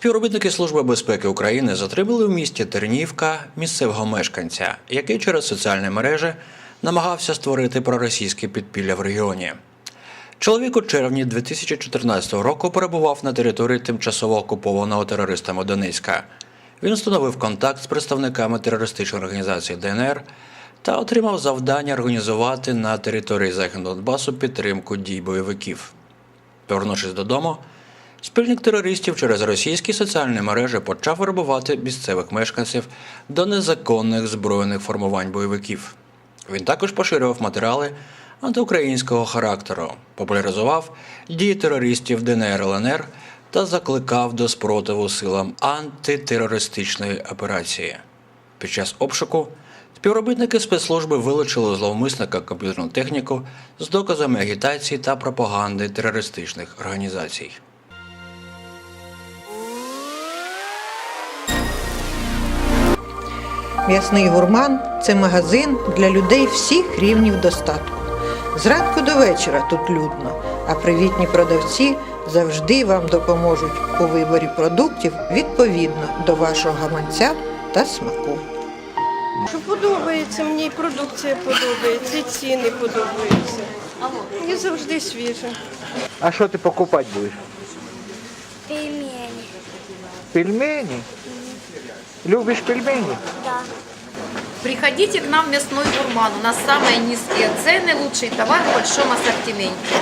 Співробітники Служби безпеки України затримали в місті Тернівка місцевого мешканця, який через соціальні мережі намагався створити проросійське підпілля в регіоні. Чоловік у червні 2014 року перебував на території тимчасово окупованого терористами Донецька. Він встановив контакт з представниками терористичної організації ДНР та отримав завдання організувати на території Західного Донбасу підтримку дій бойовиків. Повернувшись додому, спільник терористів через російські соціальні мережі почав вербувати місцевих мешканців до незаконних збройних формувань бойовиків. Він також поширював матеріали антиукраїнського характеру, популяризував дії терористів ДНР ЛНР та закликав до спротиву силам антитерористичної операції. Під час обшуку співробітники спецслужби вилучили зловмисника комп'ютерну техніку з доказами агітації та пропаганди терористичних організацій. М'ясний гурман це магазин для людей всіх рівнів достатку. Зранку до вечора тут людно, а привітні продавці завжди вам допоможуть у виборі продуктів відповідно до вашого гаманця та смаку. Що подобається, мені і продукція подобається, і ціни подобаються. І завжди свіже. А що ти покупати будеш? Пельмени. Пельмені? Любиш пельмени? Да. Приходите к нам в мясной гурман. У нас самые низкие цены, лучший товар в большом ассортименте.